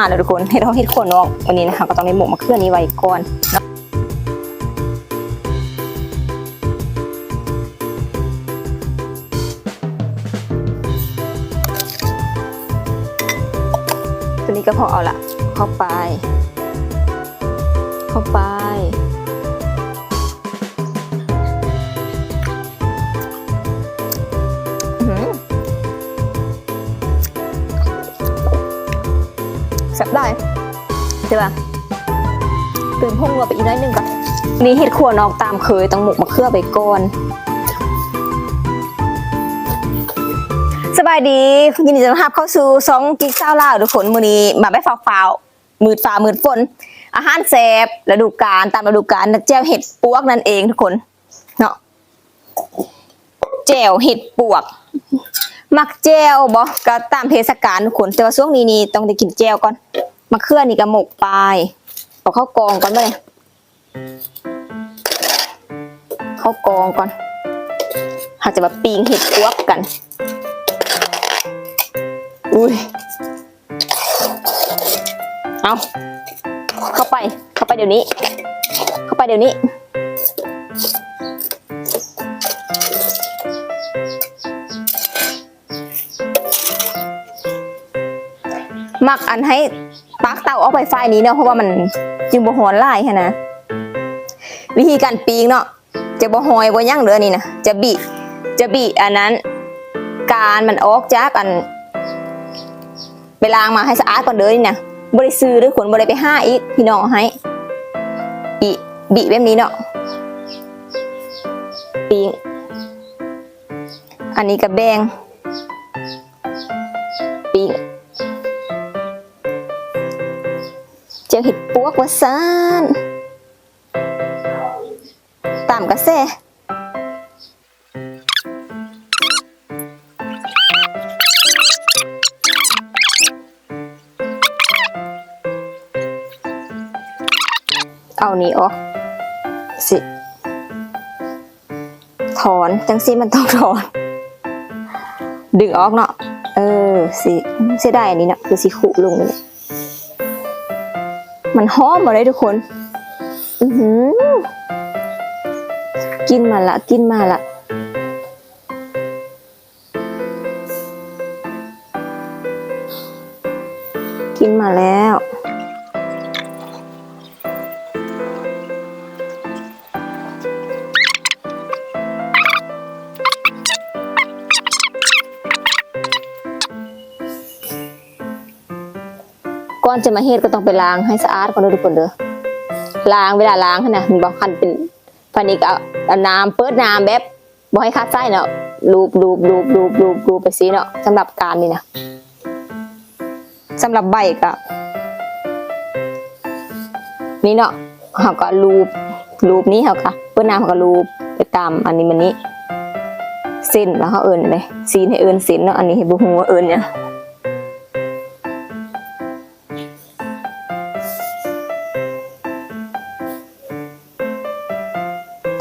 อ่าเดี๋ยวทุกคนให้เราเห็ดขวดนอกวันนี้นะคะก็ต้องมีหมกมาเคลื่อนี้ไว้ก่อนนาะตัวนี้ก็พอเอาละเข้าไป เข้าไป แซ่บได้ใช่ปะเติมพงวัวไปอีกน้อยหนึ่งก่อนนี่เห็ดขัวนอกตามเคยต้องหมกมะเขือไปก่อนสบายดียินดีต้อนรับเข้าสู่ซองกิ๊กเศร้าล่าทุกคนมือนี้มาไม่ฟาวฟาวมืดฟ้ามืดฝนอาหารแซ่บฤดูกาลตามฤดูกาลแจ่วเห็ดปวกนั่นเองทุกคนเนาะแจ่วเห็ดปวก มักแจ่วบ่ก็ตามเทศกาลทุกคนแต่ว่าช่วงนี้นี่ต้องได้กินแจ่วก่อนมะเขือนี่ก็หมกปลายเอาเข้ากองก่อนเลยเข้ากองก่อนหาจะมาปีงเห็ดปวกกัน อุ้ยเอาเข้าไปเข้าไปเดี๋ยวนี้ เข้าไปเดี๋ยวนี้ มักอันให้ปักเตาออกไปไฟนี้เนาะเพราะว่ามันจึงบ่หอนไล่ฮะนะวิธีการปีงเนาะจะบ่หอยบ่ย่างเหลือนี่นะจะบีจะบีอันนั้น การมันออกจากอันไปล้างมาให้สะอาดก่อนเด้อนี่นะบริซื้อหรือขนบริไปห้าอีกพี่น้องให้บีบีแบบนี้เนาะปีงอันนี้กับแบงปีง เจอเห็ดปวกว่าซานตามกระแสเอานี่ออกสิ ถอนจังสิมันต้องถอน ดึงออกเนาะเออสิเสียดายอันนี้เนาะคือสิขุลงเลย มันหอมมาเลยทุกคน อือหือ กินมาละ กินมาละกินมาแล้ว ก่อนจะมาเฮ็ดก็ต้องไปล้างให้สะอาดก่อนเด้อทุกคนเด้อล้างเวลาล้างหั่นน่ะมันบ่คันเป็นฟันนี้ก็เอาเอน้ำเปิดน้ำแบบบ่ให้คัดไส้เนาะลูบลูบลูบลูบลูบลูบไปสิเนาะสำหรับการนี่นะสำหรับใบก็นี่เนาะเฮาก็ลูบลูบนี้เฮาก็เปิดน้ำเฮาก็ลูบไปตามอันนี้มันนี้เส้นแล้วเขาเอิ้นเลยซีนให้เอิ้นเส้นเนาะอันนี้ให้บ่ฮู้ว่าเอิ้นหยั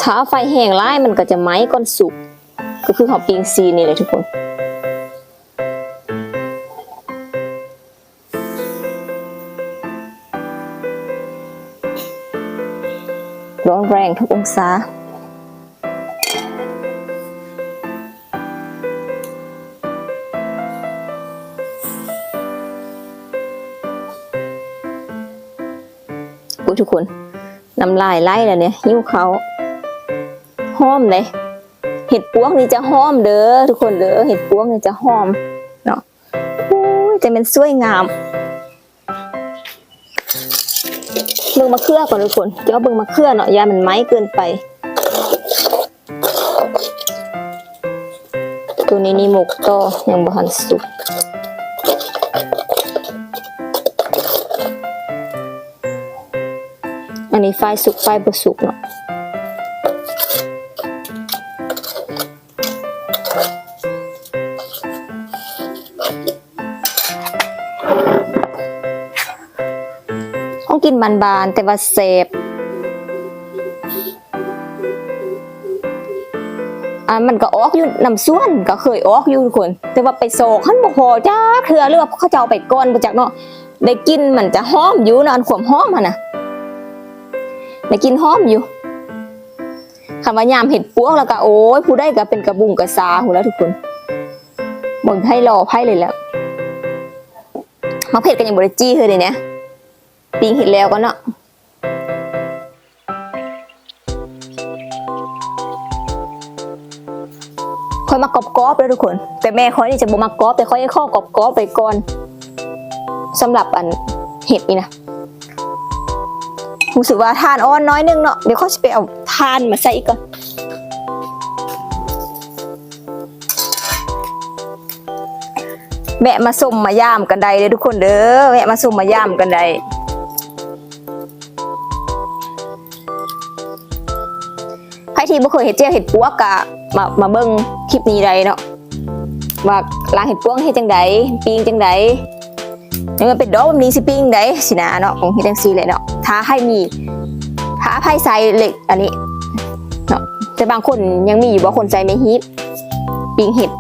ถ้าไฟแห้งไล่มันก็จะไหม้ก้อนสุก ก็คือเขาปิงซีนี่เลยทุกคนร้อนแรงทุกองศาโอ้ยทุกคนน้ำลายไหลแล้วเนี่ย หิ้วเขา หอมเลยเห็ดปวกนี่จะหอมเด้อทุกคนเด้อเห็ดปวกนี่จะหอมเนาะจะเป็นสวยงามเบิ่งมะเขือก่อนทุกคนเดี๋ยวเบิ่งมะเขือเนาะยามันไหม้เกินไป ตัวนี้นี่หมกต่อยังบ่หันสุกอันนี้ไฟสุกไฟบ่สุกเนาะ กินบานๆแต่ว่าเสพอ่ามันก็ออกอยู่น้ำส่วนก็เคยออกอยู่ทุกคน แต่ว่าไปโศกขันบ่พอจ้าเถื่อหรือว่าเขาจะเอาไปก้อนมาจากเนาะได้กินมันจะหอมอยู่นอนขวมหอมหั่นน่ะได้กินหอมอยู่คำว่ายามเห็ดปวกแล้วก็โอ้ยผู้ได้ก็เป็นกระบุงกระซาหูแล้วทุกคนเบิ่งไพ่รอไพ่เลยแล้วมาเผ็ดกันอย่างบริจี้คือเดี๋ย ปิงเห็ดแล้วก็เนาะคอยมากรอบๆแล้วทุกคน แต่แม่คอยนี่จะบ่มากรอบแต่คอยให้ข้อกรอบๆไปก่อนสำหรับอันเห็ดนี่นะรู้สึกว่าทานอ่อนน้อยนึงเนาะเดี๋ยวเขาจะไปเอาทานมาใส่อีกก่อนแวะมาส้มมาย่ามกันใดเลยทุกคนเด้อแวะมาส้มมาย่ามกันใด ที่บ่เคยเห็ดเจียวเห็ดปัวกะมามาเบิ่งคลิปนี้ใดเนาะว่าล้างเห็ดปัวเฮ็ดจังใดปิ้งจังใดนี่มันเป็นดอกแบบนี้สิปิ้งใดสินะเนาะของเฮ็ดจังซี่แหละเนาะถ้าให้มีถ้าไผใส่เหล็กอันนี้เนาะแต่บางคนยังมีอยู่บ่คนใส่ไม่ฮิปปิ้งเห็ด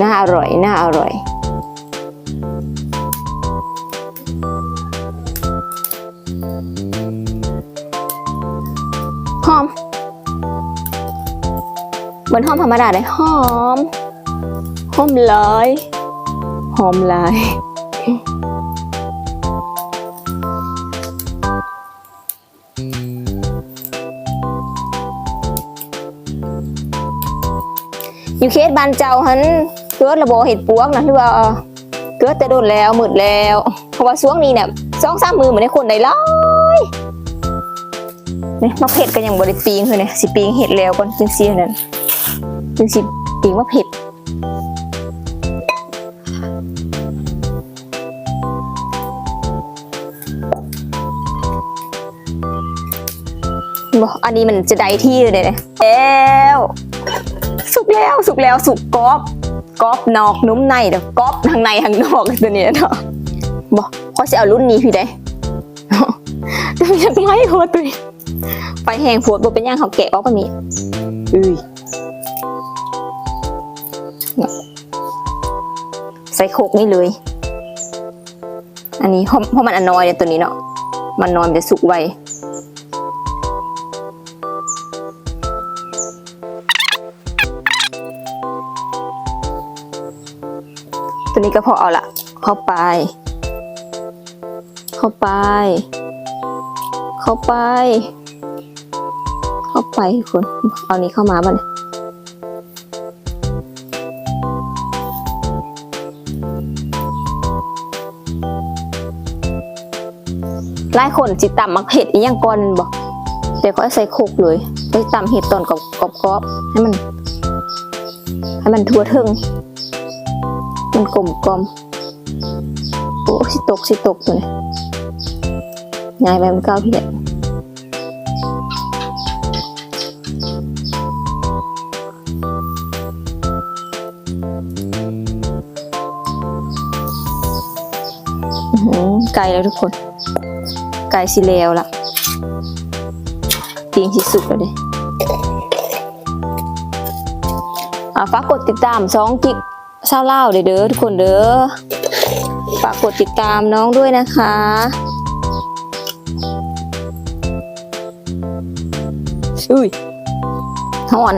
น่าอร่อยน่าอร่อย เหมือนหอมธรรมดาเลยหอมหอมลายหอมลายอยู่เคสบ้านเจ้าหันเกิดระบบเห็ดปวกนะที่ว่าเกิดแต่โดนแล้วหมดแล้ว เพราะว่าช่วงนี้เนี่ยสองสามมือเหมือนในคนได้ร้อยเนี่ยมะเผ็ดก็ยังบริปีงเลยเนี่ยสิปีงเห็ดแล้วก่อนจึงซีนั่น จึงสิปีงมะเผ็ดบอกอันนี้มันจะได้ที่เลยเนี่ยแล้วสุกแล้วสุกแล้วสุกกรอบกรอบนอกนุ่มในเดี๋ยวกรอบทางในทางนอกตัวเนี้ยเนาะบอกเขาจะเอารุ่นนี้พี่ได้จะมียังไงหัวตัวไปแหงโพดบเป็นย่างเขาแกะออกก็มีอุ้ย เนี่ยใส่โคกนี่เลย อันนี้เพราะเพราะมันอนนอยเนี่ยตัวนี้เนาะมันนอนจะสุกไวตัวนี้ก็พอเอาละเข้าไป เข้าไป เข้าไป เข้าไปคุณเอานี้เข้ามาบ้าเหลายคนจิตต่ำมักเห็ดอีหยังก่อนบอกเดี๋ยวก็ใส่โคกเลยไปตำเห็ดตอนกรอบๆให้มัน ให้มันทั่วถึงมันกลมกลมโอ้สิตกสิตกตัวนี้ยายไปมันก้าวพี่เด็ไก่แล้วทุกคน ไก่สิแล้วล่ะจริงสิสุกแล้วด้อ่าฝากกดติดตามสองกิกเศร้าเล่าเด้อทุกคนเด้อฝากกดติดตามน้องด้วยนะคะอุ้ยทอน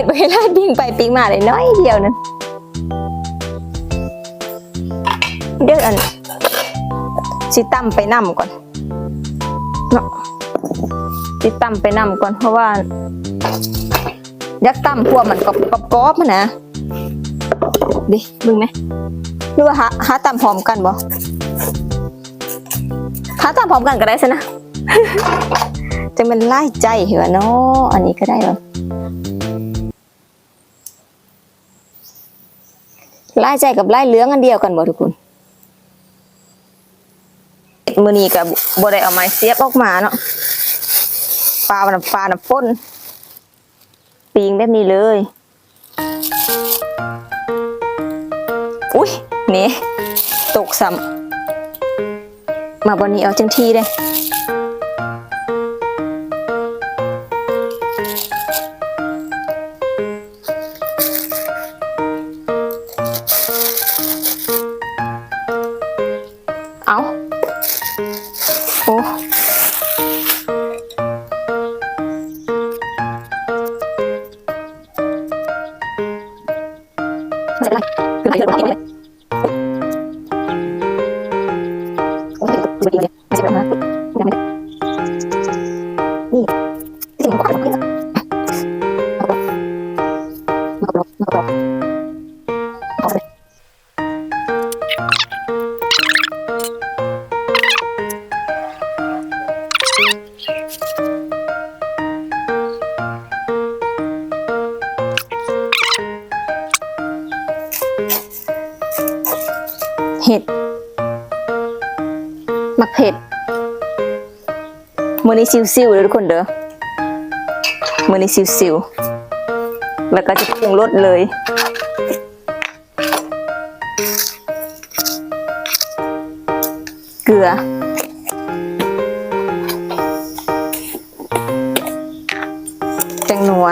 ดไปไล่ปิ้งไปปิ้งมาเลยน้อยเดียวนึงเดี๋ยวอันสิตั้มไปนำก่อนเนาะติตั้มไปนำก่อนเพราะว่ายักตั้มพวกมันกรอบกรอบกรอบมันนะดิมึงไหมหรือว่าหาหาตั้มพร้อมกันบ่หาตั้มพร้อมกันก็ได้สินะจะเป็นไล่ใจเหรอเนาะอันนี้ก็ได้หรอ ไล่ใจกับไล่เหลืองอันเดียวกันบ่ทุกคนมือนี้กับบได้เอาไม้เสียบออกมาเนาะปลามันปลาหน้ำป้นปีงแบบนี้เลย อุ้ยนี่ตกซ้มาบนนี้เอาจังทีเลย อ้ยดูดีเลยไม่ใช่แบบนั้นยังไม่ได้นี่ที่ถึงบอกกันขึ้นมากรอบมากรอบมากรอบเอาเลยเห็ด มักเผ็ดมือนี้ซิวๆเลยทุกคนเด้อมือนี้ซิวๆแล้วก็จะปรุงรสเลยเกลือแตงนัว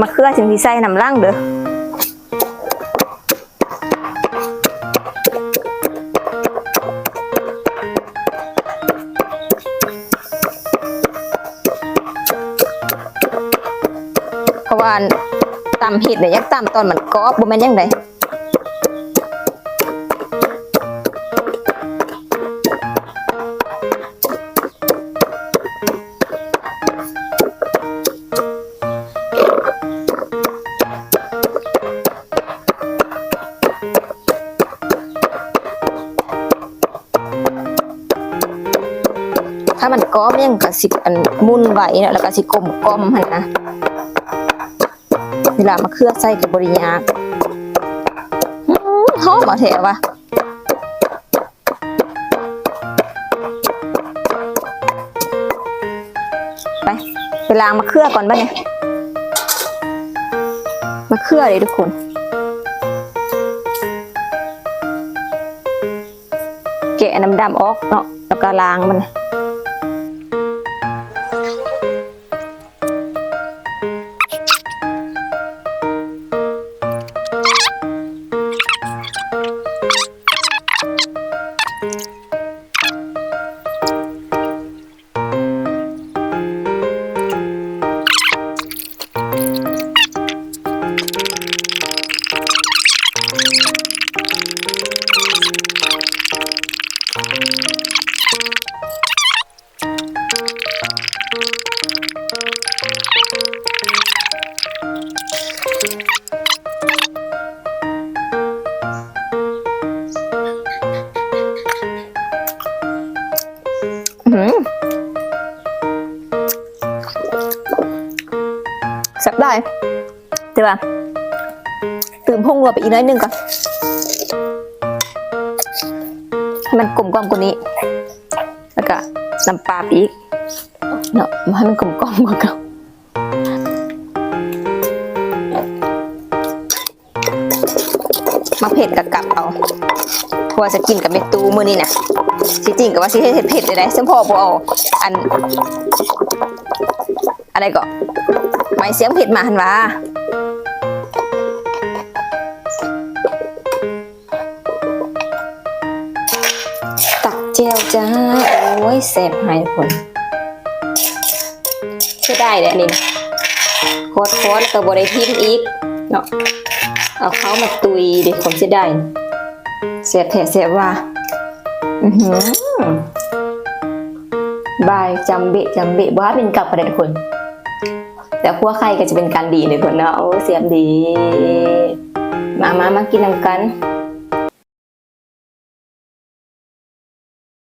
มะเขือถึงที่ใส่น้ำล่างเด้อ ตำเห็ดเนี่ยยักตำตอนมันกรอบบ่แม่นยังไงถ้ามันกรอบเนี่ยมันก็สิบอันมุนไหวเนาะแล้วก็สิกลมกลมหันนะ เวลามาเคลือใส่กับบริยากอื้อหอมมาแถวะไปไปล้างมาเคลือก่อนบ้าเนี่ยมาเคลือเลยทุกคนแกะน้ำดำออกเนาะแล้วก็ล้างมัน บได้แต่ว่าตื่มพงรัวไปอีกน้อยนึงก่อน มันกลมกล่อมกว่านี้ แล้วก็น้ำปลาไปอีกเนาะให้มันกลมกล่อมกว่าเก่ามาเผ็ดกับกลับเอาพราะว่าจะกินกับเมตูมือนี้นะสิจริงกับว่าสิเฮ็ดเผ็ดเลยได้ซึ่งพ่อบ่เอาอัน อะไรก็ ไม่เสียงผ็ดมาหันว่าตักเจลจ้า โอ้ยแสบหายคนใช่ได้เลยนนี้นะโคตรโคตรกับบริทิมอีกเนาะเอาเขามาตุยเด็กคนจะได้เสียบแถเสียว่าอือหือบายจำเบะจำเบะว่าเป็นกับประเด็นคน แต่พวกใครก็จะเป็นการดีในคนเนาะโอ้เสียบดี มามามากินนำกัน